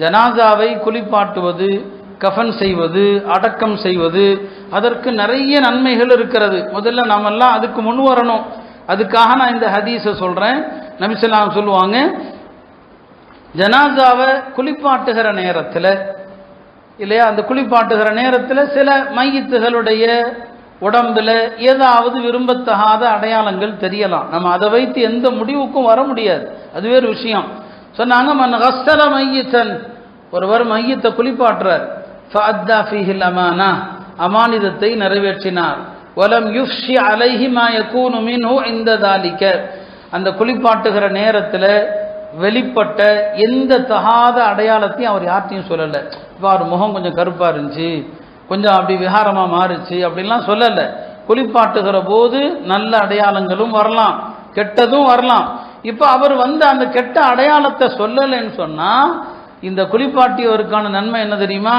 ஜனாசாவை குளிப்பாட்டுவது கஃன் செய்வது அடக்கம் செய்வது அதற்கு நிறைய நன்மைகள் இருக்கிறது. முதல்ல நாமெல்லாம் அதுக்கு முன் வரணும். அதுக்காக நான் இந்த ஹதீஸை சொல்கிறேன் நபிசல்லாம் சொல்லுவாங்க ஜனாசாவை குளிப்பாட்டுகிற நேரத்தில் இல்லையா அந்த குளிப்பாட்டுகிற நேரத்தில் சில மையத்துகளுடைய உடம்புல ஏதாவது விரும்பத்தகாத அடையாளங்கள் தெரியலாம். நம்ம அதை வைத்து எந்த முடிவுக்கும் வர முடியாது. அது வேறு விஷயம். சொன்னாங்க மன் மையத்தன். ஒருவர் மையத்தை குளிப்பாட்டுறார். ஃபஅத்தா ஃபீஹில் அமானா. அமானிதத்தை நிறைவேற்றினார். வலம் யுஃப்ஷி அலைஹி மாயக்கூனு மின்ஹு இந்த தாலிக்க அந்த குளிப்பாட்டுகிற நேரத்தில் வெளிப்பட்ட எந்த தகாத அடையாளத்தையும் அவர் யார்ட்டையும் சொல்லலை. இப்போ அவர் முகம் கொஞ்சம் கருப்பாக இருந்துச்சு. கொஞ்சம் அப்படி விகாரமாக மாறுச்சு. அப்படின்லாம் சொல்லலை. குளிப்பாட்டுகிற போது நல்ல அடையாளங்களும் வரலாம். கெட்டதும் வரலாம். இப்போ அவர் வந்து அந்த கெட்ட அடையாளத்தை சொல்லலைன்னு சொன்னால் இந்த குளிப்பாட்டியவருக்கான நன்மை என்ன தெரியுமா?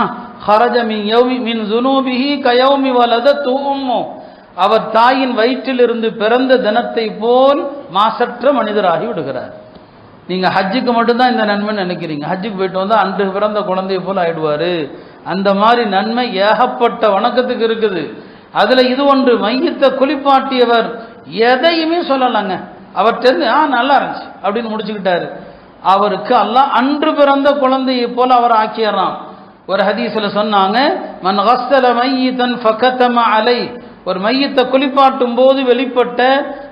ஹரஜ மின் யௌமி மின் ஜுனூபிஹி கயௌமி வலத தூமோ அவர் தாயின் வயிற்றிலிருந்து பிறந்த தினத்தை போல் மாசற்ற மனிதராகி விடுகிறார். நீங்கள் ஹஜ்ஜுக்கு மட்டும்தான் இந்த நன்மை நினைக்கிறீங்க. ஹஜ்ஜுக்கு போயிட்டு வந்தால் அன்று பிறந்த குழந்தையை போல் ஆயிடுவார். அந்த மாதிரி நன்மை ஏகப்பட்ட வணக்கத்துக்கு இருக்குது. அதில் இது ஒன்று மையத்தை குளிப்பாட்டியவர் எதையுமே சொல்லலாங்க. அவர்கிட்ட ஆ நல்லா இருந்துச்சு அப்படின்னு முடிச்சுக்கிட்டாரு. அவருக்கு அல்லாஹ் அன்று பிறந்த குழந்தையை போல அவர் ஆக்கிடுறான் ஒரு ஹதீஸில் சொன்னாங்க மன் கஸ்தல மையத்தன் ஃபகத்தம அலை. ஒரு மையத்தை குளிப்பாட்டும் போது வெளிப்பட்ட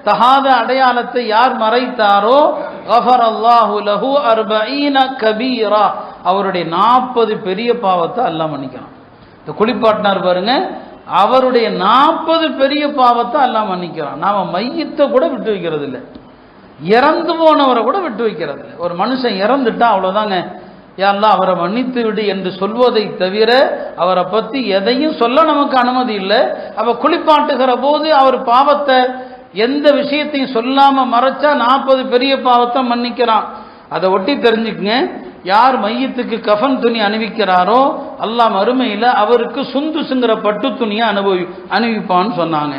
தகாத அடையாளத்தை யார் மறைத்தாரோ கஃபர் அல்லாஹு லஹு அர்பீன கபீரா. அவருடைய நாற்பது பெரிய பாவத்தை அல்லாஹ் மன்னிக்கிறான். இந்த குளிப்பாட்டினார் பாருங்க அவருடைய நாற்பது பெரிய பாவத்தை எல்லாம் மன்னிக்கிறான். நாம் மையத்தை கூட விட்டு வைக்கிறது இல்லை இறந்து போனவரை கூட விட்டு வைக்கிறது இல்லை ஒரு மனுஷன் இறந்துட்டா அவ்வளோதாங்க யாரெல்லாம் அவரை மன்னித்து விடு என்று சொல்வதை தவிர அவரை பற்றி எதையும் சொல்ல நமக்கு அனுமதி இல்லை. அவர் குளிப்பாட்டுகிற போது அவர் பாவத்தை எந்த விஷயத்தையும் சொல்லாமல் மறைச்சா நாற்பது பெரிய பாவத்தை மன்னிக்கிறான். அதை ஒட்டி தெரிஞ்சுக்குங்க. யார் மையத்துக்கு கஃன் துணி அணிவிக்கிறாரோ அல்லாஹ் மறுமையில் அவருக்கு சுந்துசுங்கிற பட்டு துணியை அனுபவி அணிவிப்பான்னு சொன்னாங்க.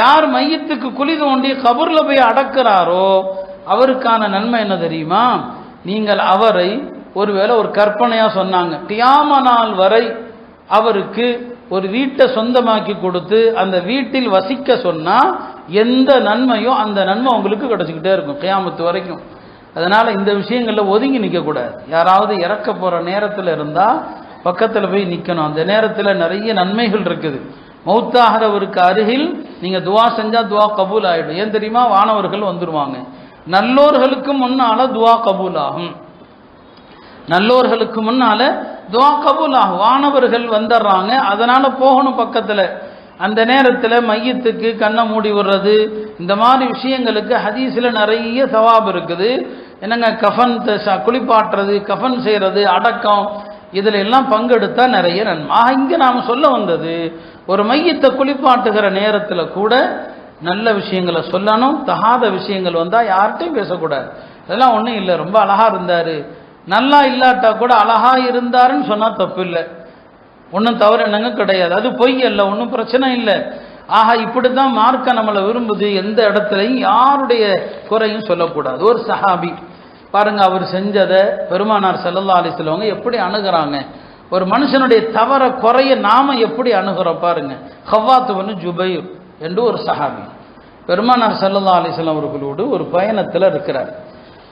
யார் மையத்துக்கு குழி தோண்டி கபூரில் போய் அடக்கிறாரோ அவருக்கான நன்மை என்ன தெரியுமா? நீங்கள் அவரை ஒருவேளை ஒரு கற்பனையாக சொன்னாங்க. கியாம நாள் வரை அவருக்கு ஒரு வீட்டை சொந்தமாக்கி கொடுத்து அந்த வீட்டில் வசிக்க சொன்னால் எந்த நன்மையும் அந்த நன்மை உங்களுக்கு கிடச்சிக்கிட்டே இருக்கும் கியாமத்து வரைக்கும். அதனால இந்த விஷயங்கள்ல ஒதுங்கி நிற்க கூடாது யாராவது இறக்க போற நேரத்தில் இருந்தா பக்கத்தில் போய் நிற்கணும் அந்த நேரத்தில் நிறைய நன்மைகள் இருக்குது. மௌத்தாகிறவருக்கு அருகில் நீங்க துவா செஞ்சா துவா கபூல் ஆயிடும். ஏன் தெரியுமா? வானவர்கள் வந்துருவாங்க. நல்லோர்களுக்கு முன்னால துவா கபூல் ஆகும். நல்லோர்களுக்கு முன்னால துவா கபூல் ஆகும். வானவர்கள் வந்துடுறாங்க. அதனால போகணும் பக்கத்துல. அந்த நேரத்தில் மையத்துக்கு கண்ணை மூடி விடுறது. இந்த மாதிரி விஷயங்களுக்கு ஹதீஸில் நிறைய சவாப் இருக்குது. என்னங்க கஃபன் குளிப்பாட்டுறது கஃபன் செய்கிறது அடக்கம் இதில் எல்லாம் பங்கெடுத்தால் நிறைய நன்மை. ஆக இங்கே நாம் சொல்ல வந்தது ஒரு மையத்தை குளிப்பாட்டுகிற நேரத்தில் கூட நல்ல விஷயங்களை சொல்லணும் தகாத விஷயங்கள் வந்தால் யார்கிட்டையும் பேசக்கூடாது. அதெல்லாம் ஒன்றும் இல்லை ரொம்ப அழகாக இருந்தார். நல்லா இல்லாட்டா கூட அழகா இருந்தாருன்னு சொன்னால் தப்பு இல்லை ஒன்றும் தவறு என்னங்க கிடையாது. அது பொய் அல்ல ஒன்றும் பிரச்சனை இல்லை. ஆஹா இப்படி தான் மார்க்க நம்மளை விரும்புது எந்த இடத்துலையும் யாருடைய குறையும் சொல்லக்கூடாது. ஒரு சஹாபி பாருங்க அவர் செஞ்சதை பெருமானார் செல்லல்லா அலிஸ்லவங்க எப்படி அணுகிறாங்க? ஒரு மனுஷனுடைய தவற குறைய நாம எப்படி அணுகிறோம் பாருங்க. ஹவ்வாத்துவனு ஜுபைர் என்று ஒரு சஹாபி. பெருமானார் செல்லல்லா அலிஸ்லாம் அவர்களோடு ஒரு பயணத்தில் இருக்கிறார்.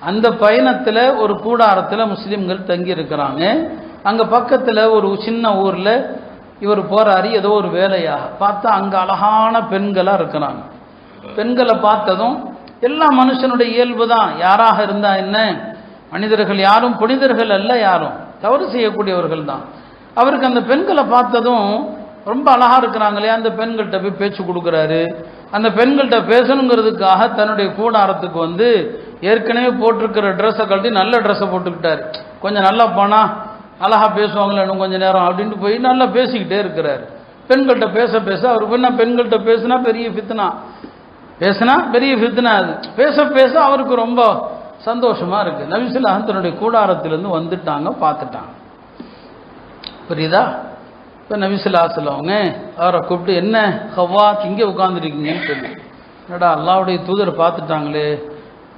அந்த பயணத்தில் ஒரு கூடாரத்தில் முஸ்லீம்கள் தங்கி இருக்கிறாங்க. அங்கே பக்கத்தில் ஒரு சின்ன ஊரில் இவர் போறாரு ஏதோ ஒரு வேலையாக. பார்த்தா அங்கே அழகான பெண்களாக இருக்கிறாங்க. பெண்களை பார்த்ததும் எல்லா மனுஷனுடைய இயல்பு தான் யாராக இருந்தா என்ன? மனிதர்கள் யாரும் புனிதர்கள் அல்ல யாரும். தவறு செய்யக்கூடியவர்கள் தான் அவருக்கு அந்த பெண்களை பார்த்ததும் ரொம்ப அழகா இருக்கிறாங்களே அந்த பெண்கள்கிட்ட போய் பேச்சு கொடுக்குறாரு. அந்த பெண்கள்கிட்ட பேசணுங்கிறதுக்காக தன்னுடைய கூடாரத்துக்கு வந்து ஏற்கனவே போட்டிருக்கிற ட்ரெஸ்ஸை கழட்டி நல்ல ட்ரெஸ்ஸை போட்டுக்கிட்டாரு. கொஞ்சம் நல்லா போனா அழகா பேசுவாங்களே இன்னும் கொஞ்சம் நேரம் அப்படின்ட்டு போய் நல்லா பேசிக்கிட்டே இருக்கிறாரு. பெண்கள்கிட்ட பேச பேச அவர் என்ன பெண்கள்கிட்ட பேசினா பெரிய ஃபித்னா பேசினா பெரிய ஃபித்னா அது. பேச பேச அவருக்கு ரொம்ப சந்தோஷமா இருக்கு. நபிசுல்லாஹ் தன்னுடைய கூடாரத்திலிருந்து வந்துட்டாங்க பார்த்துட்டாங்க. புரியுதா? இப்போ நபிசுல்லா சொல்லுவாங்க அவரை கூப்பிட்டு என்ன ஹவ்வா இங்கே உட்காந்துருக்கீங்கன்னு சொல்லி. என்னடா அல்லாவுடைய தூதர் பார்த்துட்டாங்களே.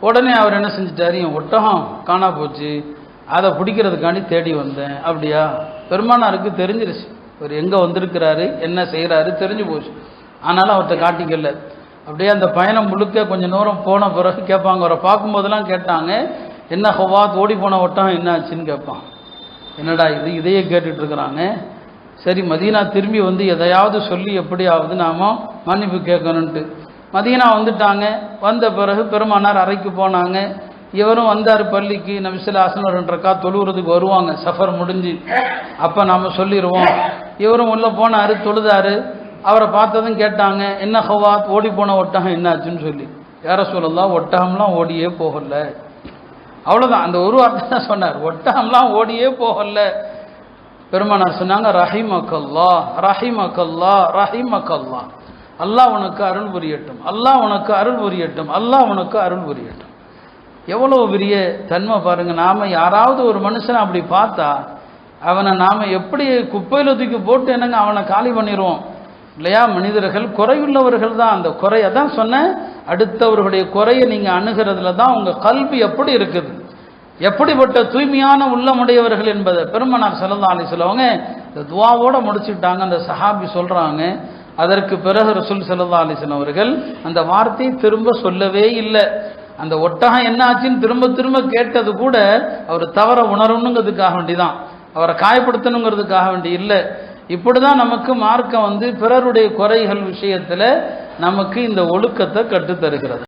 உடனே அவர் என்ன செஞ்சிட்டாரு? என் ஒட்டகம் காணா போச்சு. அதை பிடிக்கிறதுக்காண்டி தேடி வந்தேன். அப்படியா? பெருமானாருக்கு தெரிஞ்சிருச்சு. அவர் எங்கே வந்திருக்கிறாரு? என்ன செய்கிறாரு தெரிஞ்சு போச்சு. ஆனாலும் அவர்கிட்ட காட்டிக்கல. அப்படியே அந்த பயணம் முழுக்க கொஞ்சம் நேரம் போன பிறகு கேட்பாங்க. அவரை பார்க்கும்போதெல்லாம் கேட்டாங்க என்ன ஹவாத் ஓடி போன ஒட்டம் என்ன ஆச்சுன்னு கேட்பான். என்னடா இது? இதையே கேட்டுட்டு இருக்கிறாங்க. சரி மதீனா திரும்பி வந்து எதையாவது சொல்லி எப்படியாவது நாம மன்னிப்பு கேட்கணுன்ட்டு மதீனா வந்துட்டாங்க. வந்த பிறகு பெருமானார் அறைக்கு போனாங்க. இவரும் வந்தார் பள்ளிக்கு. நபிசில் ஆசனம் ரெண்டு தொழுகிறதுக்கு தொழுவுறதுக்கு வருவாங்க. சஃபர் முடிஞ்சு. அப்போ நாம் சொல்லிடுவோம் இவரும் உள்ளே போனார் தொழுதாரு. அவரை பார்த்ததும் கேட்டாங்க என்ன ஹவாத்? ஓடி போன ஒட்டகம் என்னாச்சுன்னு சொல்லி. யார சொல்லலாம் ஒட்டகம்லாம் ஓடியே போகல. அவ்வளோதான் அந்த ஒரு வார்த்தை தான் சொன்னார். ஒட்டகம்லாம் ஓடியே போகல. பெருமானார் சொன்னாங்க ரஹிமக்கல்லா ரஹிமக்கல்லா ரஹிமக்கல்லா அல்லாஹ் உனக்கு அருள் புரியட்டும். அல்லாஹ் உனக்கு அருள் புரியட்டும். அல்லாஹ் உனக்கு அருள் புரியட்டும். எவ்வளோ பெரிய தன்மை பாருங்க. நாம் யாராவது ஒரு மனுஷனை அப்படி பார்த்தா அவனை நாம் எப்படி குப்பையில் தூக்கி போட்டு என்னங்க அவனை காலி பண்ணிடுவோம் இல்லையா? மனிதர்கள் குறையுள்ளவர்கள் தான். அந்த குறையை தான் சொன்னேன். அடுத்தவர்களுடைய குறையை நீங்கள் அணுகிறதுல தான் உங்கள் கல்வி எப்படி இருக்குது? எப்படிப்பட்ட தூய்மையான உள்ளமுடையவர்கள் என்பதை பெருமனார் செல்லல்லா அலி சொல்லுவாங்க இந்த துவாவோட முடிச்சுட்டாங்க. அந்த சஹாபி சொல்கிறாங்க அதற்கு பிறகு ரசூல் செல்லல்லா அலிஸ்லாம் அவர்கள் அந்த வார்த்தையை திரும்ப சொல்லவே இல்லை. அந்த ஒட்டகம் என்ன ஆச்சுன்னு திரும்ப திரும்ப கேட்டது கூட அவர் தவற உணரணுங்கிறதுக்காக வேண்டிதான். அவரை காயப்படுத்தணுங்கிறதுக்காக வேண்டி இல்லை. இப்படிதான் நமக்கு மார்க்கம் வந்து பிறருடைய குறைகள் விஷயத்துல நமக்கு இந்த ஒழுக்கத்தை கற்றுத்தருகிறது.